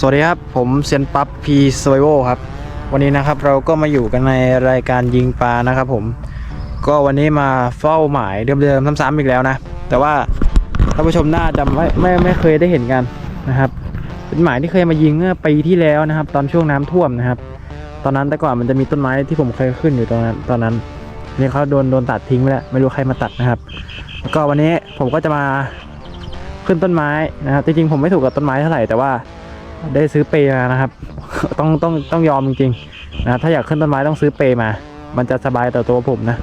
สวัสดีครับ ผมเซียนปั๊บพีสไวโวครับ วันนี้นะครับเราก็มาอยู่กันในรายการยิงปลานะครับผม ก็วันนี้มาเฝ้าหมายเดิมๆซ้ำๆอีกแล้วนะ แต่ว่าท่านผู้ชมน่าจะไม่ไม่ไม่เคยได้เห็นกันนะครับ เป็นหมายที่เคยมายิงเมื่อปีที่แล้วนะครับ ตอนช่วงน้ำท่วมนะครับ ตอนนั้นแต่ก่อนมันจะมีต้นไม้ที่ผมเคยขึ้นอยู่ตรงนั้นตอนนั้นนี่เขาโดนโดนตัดทิ้งไปแล้วไม่รู้ใครมาตัดนะครับแล้วก็วันนี้ผมก็จะมาขึ้นต้นไม้นะครับจริงๆผมไม่ถูกกับต้นไม้เท่าไหร่แต่ว่า ได้ซื้อเปย์มานะครับ ต้องต้องต้องยอมจริงๆนะถ้าอยากขึ้นต้นไม้ต้องซื้อเปย์มา มันจะสบายต่อตัวผมนะ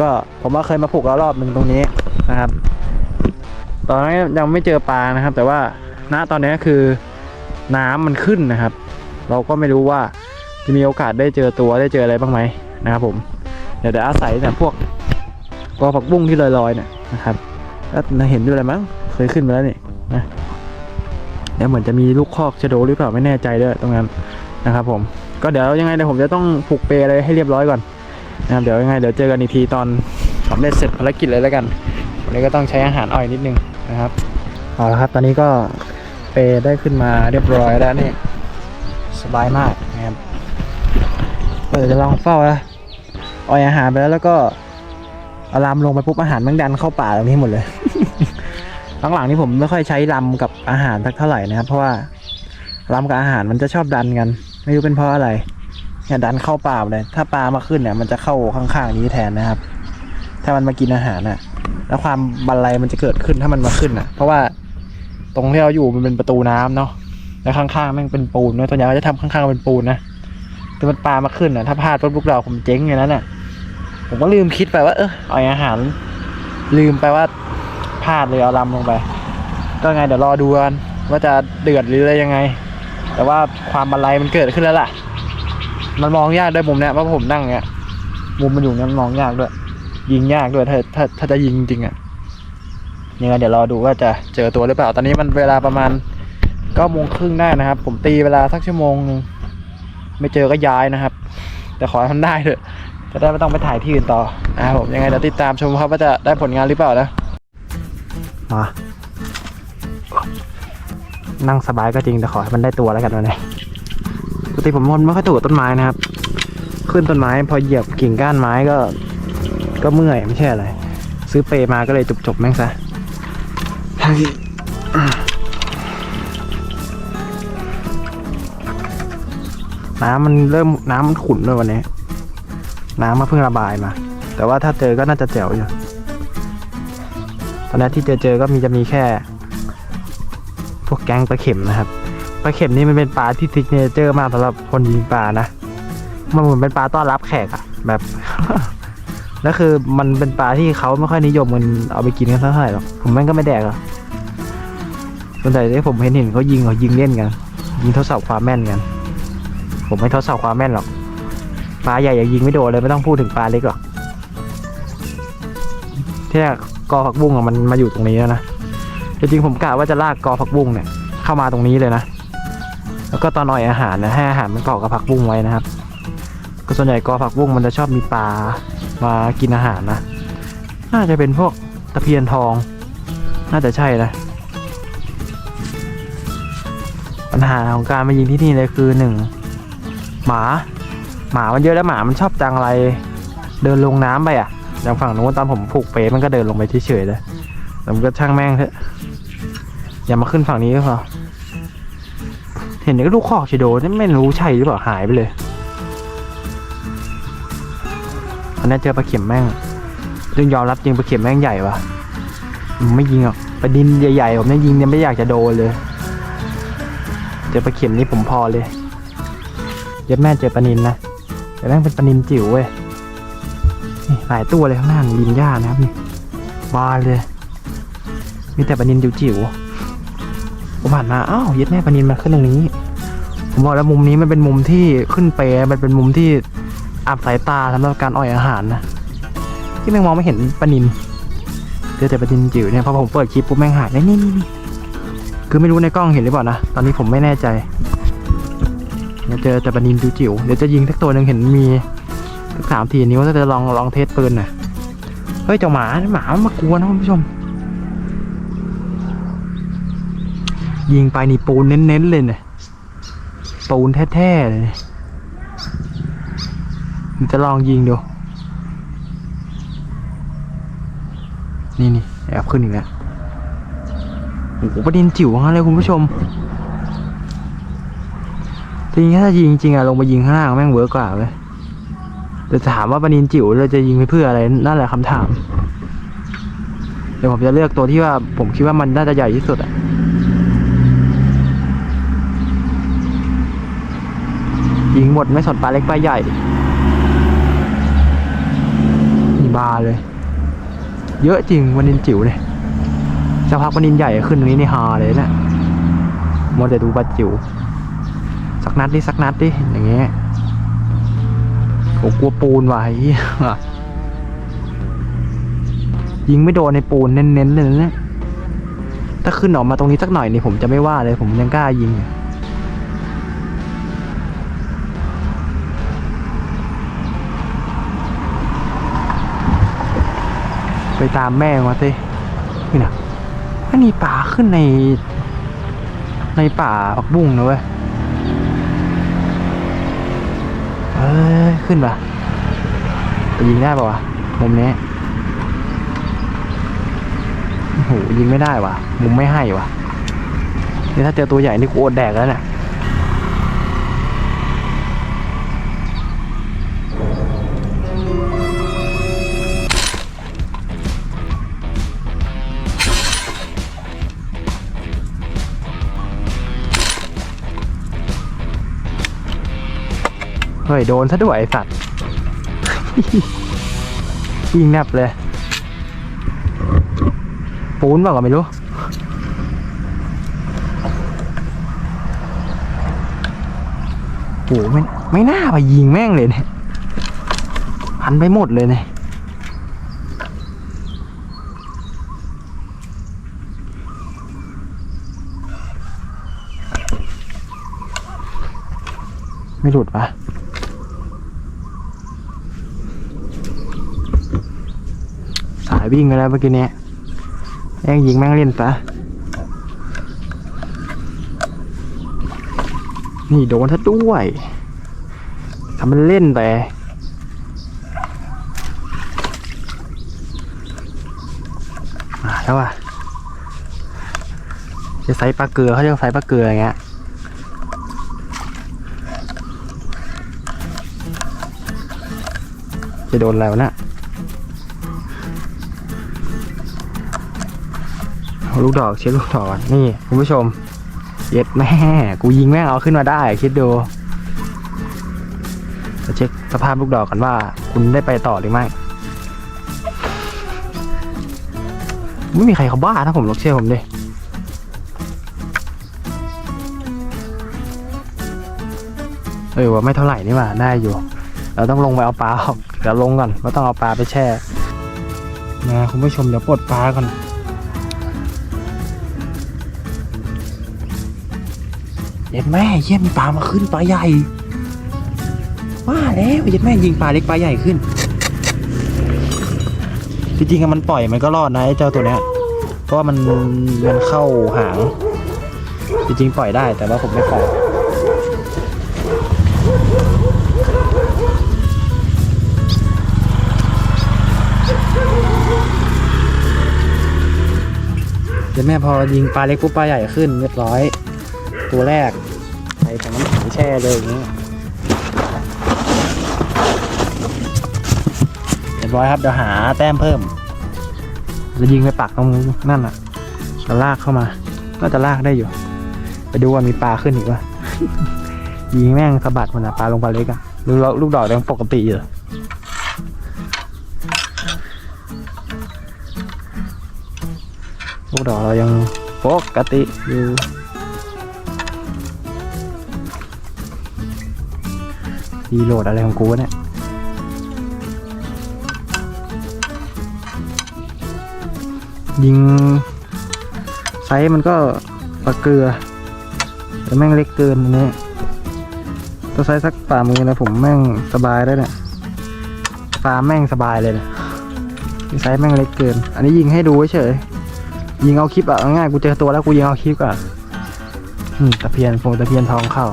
ก็ผมว่าเคยมาผูกแล้วรอบหนึ่งตรงนี้นะครับ ตอนนั้นยังไม่เจอปลานะครับ แต่ว่าณตอนนี้คือน้ำมันขึ้นนะครับ เราก็ไม่รู้ว่าจะมีโอกาสได้เจอตัวได้เจออะไรบ้างไหมนะครับผมเดี๋ยวเดี๋ยวอาศัยเนี่ยพวกกอผักบุ้งที่ลอยๆเนี่ยนะครับแล้วเห็นด้วยอะไรมั้งเคยขึ้นมาแล้วนี่นะ เดี๋ยวเหมือนจะมีลูกคอกชะโดหรือเปล่าไม่แน่ใจด้วยตรงนั้นนะครับผมก็เดี๋ยวยังไงเดี๋ยวผมจะต้องผูกเปย์อะไรให้เรียบร้อยก่อนนะครับเดี๋ยวยังไงเดี๋ยวเจอกันอีกทีตอนสำเร็จเสร็จภารกิจเลยแล้วกันวันนี้ก็ต้องใช้อาหารอ่อยนิดนึงนะครับเอาละครับตอนนี้ก็เปย์ได้ขึ้นมาเรียบร้อยแล้วนี่สบายมากนะครับเออจะลองเฝ้าล้วอ่อยอาหารไปแล้วแล้วก็อาลำลงไปปุ๊บอาหารมันดันเข้าป่าตรงนี้หมดเลย หลังๆนี่ผมไม่ค่อยใช้ลำกับอาหารสักเท่าไหร่นะครับ เพราะว่าลำกับอาหารมันจะชอบดันกัน ไม่รู้เป็นเพราะอะไรเนี่ยดันเข้าป่าเลย ถ้าปลามาขึ้นเนี่ย มันจะเข้าข้างๆนี้แทนนะครับ ถ้ามันมากินอาหารน่ะ แล้วความบันไลมันจะเกิดขึ้นถ้ามันมาขึ้นน่ะ เพราะว่าตรงที่เราอยู่มันเป็นประตูน้ำเนาะแล้วข้างๆแม่งเป็นปูนเนาะตัวใหญ่ก็จะทำข้างๆเป็นปูนนะแต่มันปลามาขึ้นน่ะถ้าพลาดปุ๊บลูกเราผมเจ๊งอย่างนั้นน่ะผมก็ลืมคิดไปว่าเออเอาอาหาร ลืมไปว่าาดเลยเอาลำลงไป ก็ไงเดี๋ยวรอดูกันว่าจะเดือดหรืออะไรยังไง แต่ว่าความบันไลมันเกิดขึ้นแล้วล่ะ มันมองยากด้วยมุมเนี้ยเพราะผมนั่งเนี้ยมุมมันอยู่เนี้ยมันมองยากด้วย ยิงยากด้วยถ้าถ้าถ้าจะยิงจริงอะยังไงเดี๋ยวรอดูว่าจะเจอตัวหรือเปล่า ตอนนี้มันเวลาประมาณเก้าโมงครึ่งได้นะครับ ผมตีเวลาสักชั่วโมงนึงไม่เจอก็ย้ายนะครับ แต่ขอให้มันได้เถอะจะได้ไม่ต้องไปถ่ายที่อื่นต่อนะครับผมยังไงเดี๋ยวติดตามชมครับว่าจะได้ผลงานหรือเปล่านะ มานั่งสบายก็จริงแต่ขอให้มันได้ตัวแล้วกันวันนี้ปกติผมมนไม่ค่อยถูกกับต้นไม้นะครับ ขึ้นต้นไม้พอเหยียบกิ่งก้านไม้ก็ ก็เมื่อยไม่ใช่อะไร ซื้อเปย์มาก็เลยจบๆแม่งซะน้ำมันเริ่มน้ำมันขุ่นด้วยวันนี้ น้ำมาเพิ่งระบายมา แต่ว่าถ้าเจอก็น่าจะแจ๋วอยู่ ตอนนี้ที่เจอเจอก็มีจะมีแค่ พวกแก๊งปลาเข็มนะครับปลาเข็มนี่มันเป็นปลาที่ซิกเนเจอร์มากสำหรับคนยิงปลานะมันเหมือนเป็นปลาต้อนรับแขกอะแบบ แล้วคือมันเป็นปลาที่เขาไม่ค่อยนิยมมันเอาไปกินกันเท่าไหร่หรอกผมแม่งก็ไม่แดกหรอกส่วนใหญ่ที่ผมเห็นเห็นเขายิงเขายิงเล่นกันยิงทดสอบความแม่นกัน ผมไม่ทดสอบความแม่นหรอกปลาใหญ่อย่ายิงไม่โดนเลยไม่ต้องพูดถึงปลาเล็กหรอก ที่แรกกอผักบุ้งอะมันมาอยู่ตรงนี้แล้วนะจริงๆผมกะว่าจะลากกอผักบุ้งเนี่ยเข้ามาตรงนี้เลยนะแล้วก็ตอนอ่อยอาหารนะให้อาหารมันเกาะกับผักบุ้งไว้นะครับ ก็ส่วนใหญ่กอผักบุ้งมันจะชอบมีปลามากินอาหารนะ น่าจะเป็นพวกตะเพียนทอง น่าจะใช่นะปัญหาของการมายิงที่นี่เลยคือหนึ่งหมา หมามันเยอะแล้วหมามันชอบจังไร เดินลงน้ำไปอะ อย่างฝั่งนู้นตอนผมผูกเป๊มันก็เดินลงไปเฉยๆเลยแต่มันก็ช่างแม่งเถอะ อย่ามาขึ้นฝั่งนี้ก็พอเห็นไอ้ลูกคอกชิโดนี่ไม่รู้ใช่หรือเปล่าหายไปเลยอันนี้เจอปลาเข็มแม่งต้องยอมรับจริงปลาเข็มแม่งใหญ่วะผมไม่ยิงหรอกปลาดินใหญ่ๆผมเนี่ยยิงเนี่ยไม่อยากจะโดนเลย เจอปลาเข็มนี่ผมพอเลยเย็ดแม่เจอปลานินนะแต่แม่งเป็นปลานินจิ๋วเว้ยนี่ หลายตัวเลยข้างหน้าริมหญ้านะครับนี่บานเลย มีแต่ปลานินจิ๋วๆผมผ่านมาอ้าวย็ดแม่ปลานินมาขึ้นตรงนี้ ผมบอกแล้วมุมนี้มันเป็นมุมที่ขึ้นเปรมันเป็นมุมที่อับสายตาสำหรับการอ่อยอาหารนะที่แม่งมองไม่เห็นปลานินเจอแต่ปลานินจิ๋วเนี่ยพอผมเปิดคลิปปุ๊บแม่งหายนี่นี่นี่นี่คือไม่รู้ในกล้องเห็นหรือเปล่านะตอนนี้ผมไม่แน่ใจเจอแต่ปลานินจิ๋วเดี๋ยวจะยิงสักตัวหนึ่งเห็นมี สามทีนิ้วถ้าจะลองลองเทสปืนหน่อยเฮ้ยเจ้าหมาหมามันมากลัวนะคุณผู้ชม ยิงไปนี่ปูนเน้นๆเลยเนี่ยปูนแท้ๆเลยจะลองยิงดู นี่นี่แอบขึ้นอีกแล้วโอ้โหประเด็นจิ๋วมากเลยคุณผู้ชมจริงๆถ้ายิงจริงอะลงไปยิงข้างล่างแม่งเวิร์กกว่าเลย แต่ถามว่าปนินจิ๋วเราจะยิงไปเพื่ออะไรนั่นแหละคำถาม เดี๋ยวผมจะเลือกตัวที่ว่าผมคิดว่ามันน่าจะใหญ่ที่สุดอะยิงหมดไม่สนปลาเล็กปลาใหญ่มีบาเลย เยอะจริงวันนินจิ๋วเนี่ยสักพักวันนินใหญ่ขึ้นตรงนี้นี่ฮาเลยนะมัวแต่ดูปลาจิ๋วสักนัดดิสักนัดดิอย่างเงี้ย ผมกลัวปูนไอ้เหี้ยยิงไม่โดนในปูนเน้นๆเลยนะเนี่ยถ้าขึ้นออกมาตรงนี้สักหน่อยนี่ผมจะไม่ว่าเลยผมยังกล้ายิงไปตามแม่มาสินี่นะอันนี้ป่าขึ้นใน ในป่าผักบุ้งนะเว้ย เฮ้ย ขึ้นปะจะยิงได้ปะวะมุมนี้โอ้โหยิงไม่ได้วะมุมไม่ให้วะนี่ถ้าเจอตัวใหญ่นี่กูอดแดกแล้วเนี่ย ฮ้ย โดนซะด้วยไอสัตว์ยิงแนบเลย ปูนเปล่าก็ไม่รู้โหไม่ไม่น่าไปยิงแม่งเลยเนี่ยพันไปหมดเลยเนี่ยไม่หลุดปะายวิ่งไปแล้วเมื่อกี้เนี้ยแม่งยิงแม่งเล่นซะนี่โดนซะด้วยทำมันเล่นไปมาแล้วอะจะใส่ปลาเกลือเขาเรียกใส่ปลาเกลืออย่างเงี้ยจะโดนแล้วนะ ลูกดอกเช็คลูกดอกก่อนนี่คุณผู้ชม เย็ดแม่ กูยิงแม่งเอาขึ้นมาได้ คิดดูจะเช็คสภาพลูกดอกกันว่า คุณได้ไปต่อหรือไม่ ไม่มีใครเขาบ้าถ้าผมลกเชื่อผมดิเออว่าไม่เท่าไหร่นี่ว่าได้อยู่ เราต้องลงไปเอาปลาออกเดี๋ยวลงก่อนว่าต้องเอาปลาไปแช่นะคุณผู้ชมเดี๋ยวปลดปลาก่อน เย็ดแม่เยี่ยมีปลามาขึ้นปลาใหญ่ว่าแล้วเย็ดแม่ยิงปลาเล็กปลาใหญ่ขึ้นจริงๆอะมันปล่อยมันก็รอดนะไอ้เจ้าตัวเนี้ยเพราะว่ามันมันเข้าหางจริงๆปล่อยได้แต่ว่าผมไม่ปล่อยเดี๋ยวแม่พอยิงปลาเล็กปุ๊บปลาใหญ่ขึ้นเรียบร้อย ตัวแรกใส่ถังน้ำแข็งแช่เลยอย่างนี้เรียบร้อยครับเดี๋ยวหาแต้มเพิ่มจะยิงไปปักตรงนั่นอะจะลากเข้ามาก็จะลากได้อยู่ ไปดูว่ามีปลาขึ้นอีกว่ายิงแม่งสะบัดมันอะปลาลงปลาเล็กอะลูกลูกดอกยังปกติอยู่ลูกดอกเรายังปกติอยู่ ดีโหลดอะไรของกูเนี่ยยิงไซส์มันก็ปลาเกลือ แต่แม่งเล็กเกินอันนี้ตัวไซส์สักป่ามือนะผมแม่งสบายแล้เนี่ยปลาแม่งสบายเลยนี่ยไซส์แม่งเล็กเกิน อันนี้ยิงให้ดูเฉยยิงเอาคลิปอะเอาง่ายกูเจอตัวแล้วกูยิงเอาคลิปอะอืมตะเพียนฟงตะเพียนทองเข้า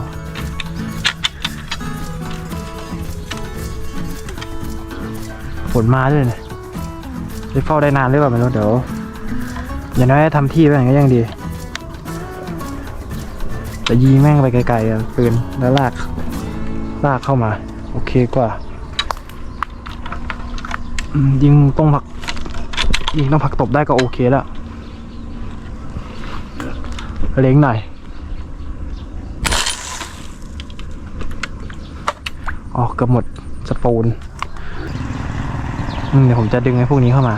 นมาด้วยเนี่ยจะเฝ้าได้นานหรือเปล่าไม่รู้เดี๋ยวอย่างน้อยทำที่ไว้อย่างก็ยังดี แต่ยิงแม่งไปไกลๆอะปืนแล้วลาก ลากเข้ามา โอเคกว่ายิงต้องผักยิงต้องผักตบได้ก็โอเคแล้วเล็งหน่อยออกกือบหมดสปูน เดี๋ยวผมจะดึงไอ้พวกนี้เข้ามา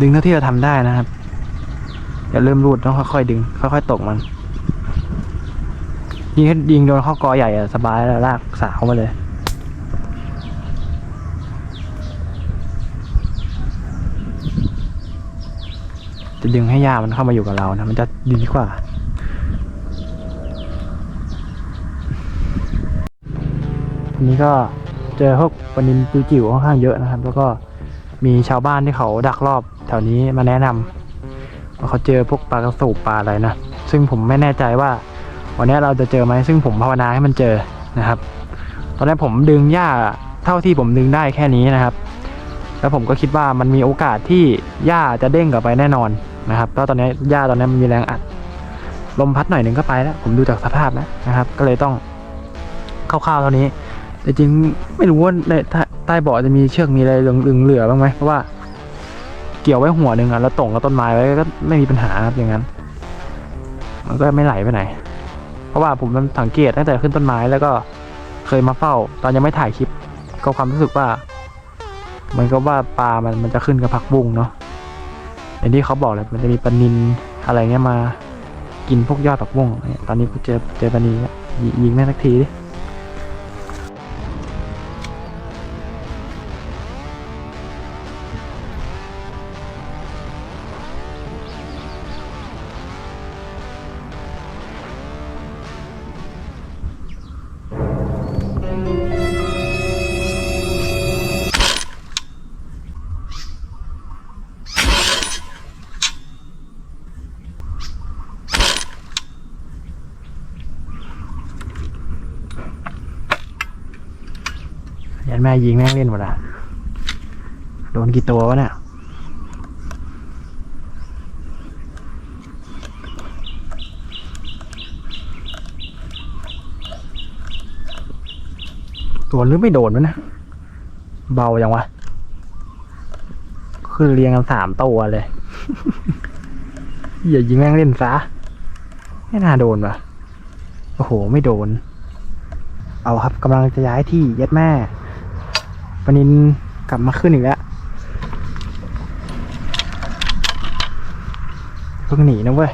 ดึงเท่าที่เราทำได้นะครับอย่าเริ่มรูดต้องค่อยๆดึง ค่อยๆตกมัน ยิงยิงโดนข้ากอใหญ่อะสบายแล้วลากสาวมาเลยจะดึงให้ยามันเข้ามาอยู่กับเรานะ มันจะดีกว่า ทีนี้ก็ เจอพวกปลานินจิ๋วค่อนข้างเยอะนะครับ แล้วก็มีชาวบ้านที่เขาดักรอบแถวนี้มาแนะนำว่าเขาเจอพวกปลากระสูบปลาอะไรนะซึ่งผมไม่แน่ใจว่าวันนี้เราจะเจอไหมซึ่งผมภาวนาให้มันเจอนะครับ ตอนแรกผมดึงหญ้าเท่าที่ผมดึงได้แค่นี้นะครับ แล้วผมก็คิดว่ามันมีโอกาสที่หญ้าจะเด้งกลับไปแน่นอนนะครับเพราะตอนนี้หญ้าตอนนี้มันมีแรงอัดลมพัดหน่อยหนึ่งก็ไปแล้ว ผมดูจากสภาพแล้วนะครับ ก็เลยต้องคร่าวๆเท่านี้ แต่จริงไม่รู้ว่าในใต้ใต้เบาะจะมีเชือกมีอะไรเหลืองเหลือบ้างไหมเพราะว่าเกี่ยวไว้หัวหนึ่งอะแล้วตรงกับต้นไม้ไว้ก็ไม่มีปัญหาครับอย่างนั้น มันก็ไม่ไหลไปไหน เพราะว่าผมสังเกตตั้งแต่ขึ้นต้นไม้แล้วก็เคยมาเฝ้า ตอนยังไม่ถ่ายคลิป ก็ความรู้สึกว่า มันก็ว่าปลามันมันจะขึ้นกับผักบุ้งเนาะอย่างที่เขาบอกเลยมันจะมีปลานินอะไรเงี้ยมา กินพวกยอดผักบุ้งตอนนี้กูเจอเจอปลานินยิยิงแม่งสักทีดิ แม่ยิงแม่งเล่นหมดอะโดนกี่ตัววะเนี่ยโดนหรือไม่โดนวะนะ เบายังวะ คือเรียงกันสามตัวเลย อย่ายิงแม่งเล่นซะ ไม่น่าโดนวะโอ้โห ไม่โดน เอาครับกำลังจะย้ายที่ย็ดแม่ ปนินกลับมาขึ้นอีกแล้วเพิ่งหนีนะเว้ย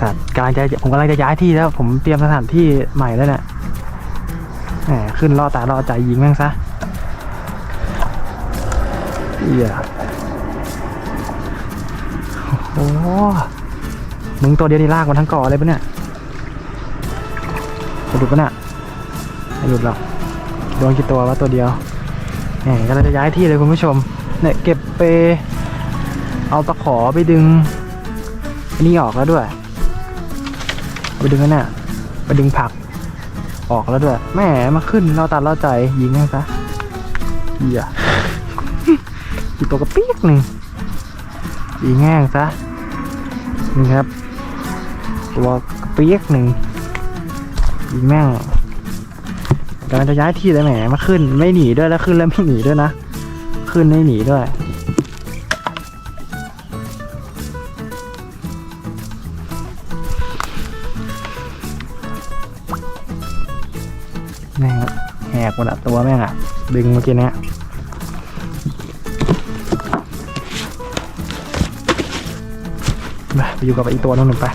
สัตว์กำลังจะผมกำลังจะย้ายที่แล้ว ผมเตรียมสถานที่ใหม่แล้วเนี่ยแหมขึ้นล่อตาล่อใจยิงแม่งซะ เอียโอ้มึงตัวเดียวนี่ลากมันทั้งเก่อเลยปะเนี่ยจะหลุดปะเนี่ยไม่หลุดหรอกโดนกี่ตัววะตัวเดียวแหมกำลังจะย้ายที่เลยคุณผู้ชม เนี่ยเก็บเป เอาตะขอไปดึงอันนี้ออกแล้วด้วย ไปดึงนั่นน่ะไปดึงผัก ออกแล้วด้วย แม่มาขึ้นเราตัดเราใจยิงแม่งซะเหี้ยอี กตัวกระปีกหนึ่งยิงแง่งซะนี่ครับ ตัวกระปีกหนึ่งยิงแม่งกำลังจะย้ายที่เลยแหมมาขึ้น ไม่หนีด้วยแล้วขึ้นแล้วไม่หนีด้วยนะ ขึ้นไม่หนีด้วยแม่งแหกหมดตัวแม่งอะดึงเมื่อกี้เนี้ย อยู่กับไอตัวนึงหนึ่งไป